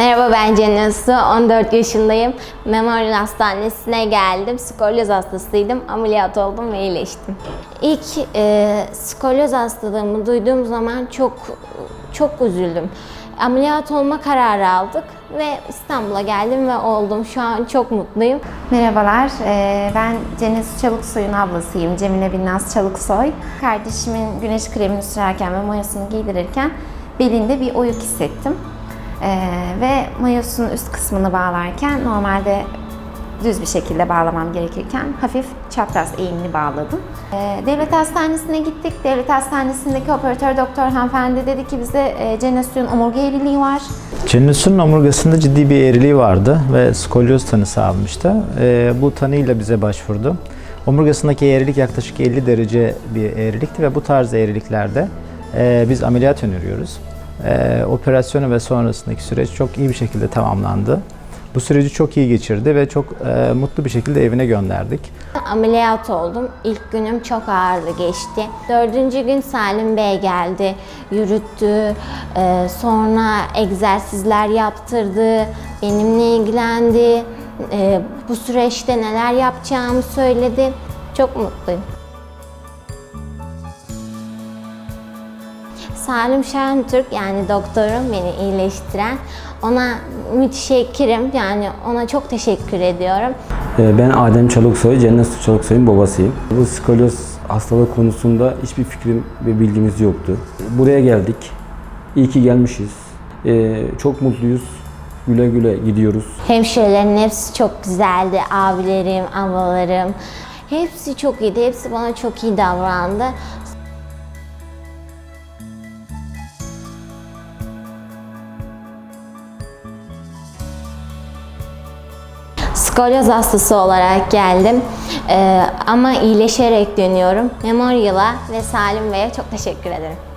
Merhaba ben Cennet Su, 14 yaşındayım. Memorial Hastanesi'ne geldim. Skolyoz hastasıydım. Ameliyat oldum ve iyileştim. İlk e, skolyoz hastalığımı duyduğum zaman çok çok üzüldüm. Ameliyat olma kararı aldık ve İstanbul'a geldim ve oldum. Şu an çok mutluyum. Merhabalar, eee, ben Cennet Çalıksoy'un ablasıyım. Cemile Binnaz Çalıksoy. Kardeşimin güneş kremini sürerken ve mayosunu giydirirken belinde bir oyuk hissettim. Eee, ve mayosunun üst kısmını bağlarken normalde düz bir şekilde bağlamam gerekirken hafif çapraz eğimli bağladım. Eee, devlet hastanesine gittik. Devlet hastanesindeki operatör doktor hanımefendi dedi ki bize eee, Cennet Suyun omurga eğriliği var. Cennesun'un omurgasında ciddi bir eğriliği vardı ve skolyoz tanısı almıştı. Ee, bu tanıyla bize başvurdu. Omurgasındaki eğrilik yaklaşık 50 derece bir eğrilikti ve bu tarz eğriliklerde e, biz ameliyat öneriyoruz. E, operasyonu ve sonrasındaki süreç çok iyi bir şekilde tamamlandı. Bu süreci çok iyi geçirdi ve çok e, mutlu bir şekilde evine gönderdik. Ameliyat oldum. İlk günüm çok ağırlı geçti. Dördüncü gün Salim Bey geldi, yürüttü, e, sonra egzersizler yaptırdı, benimle ilgilendi. E, bu süreçte neler yapacağımı söyledi. Çok mutluyum. Salim Şentürk yani doktorum beni iyileştiren ona müteşekkirim yani ona çok teşekkür ediyorum. Ee, Ben Adem Çalıksoy, Cennet Çalıksoy'un babasıyım. Bu skolyoz hastalığı konusunda hiçbir fikrim ve bilgimiz yoktu. Buraya geldik. İyi ki gelmişiz. Ee, Çok mutluyuz. Güle güle gidiyoruz. Hemşirelerin hepsi çok güzeldi. Abilerim, ablalarım. Hepsi çok iyiydi. Hepsi bana çok iyi davrandı. Skolyoz hastası olarak geldim. Ee, ama iyileşerek dönüyorum. Memorial'a ve Salim Bey'e çok teşekkür ederim.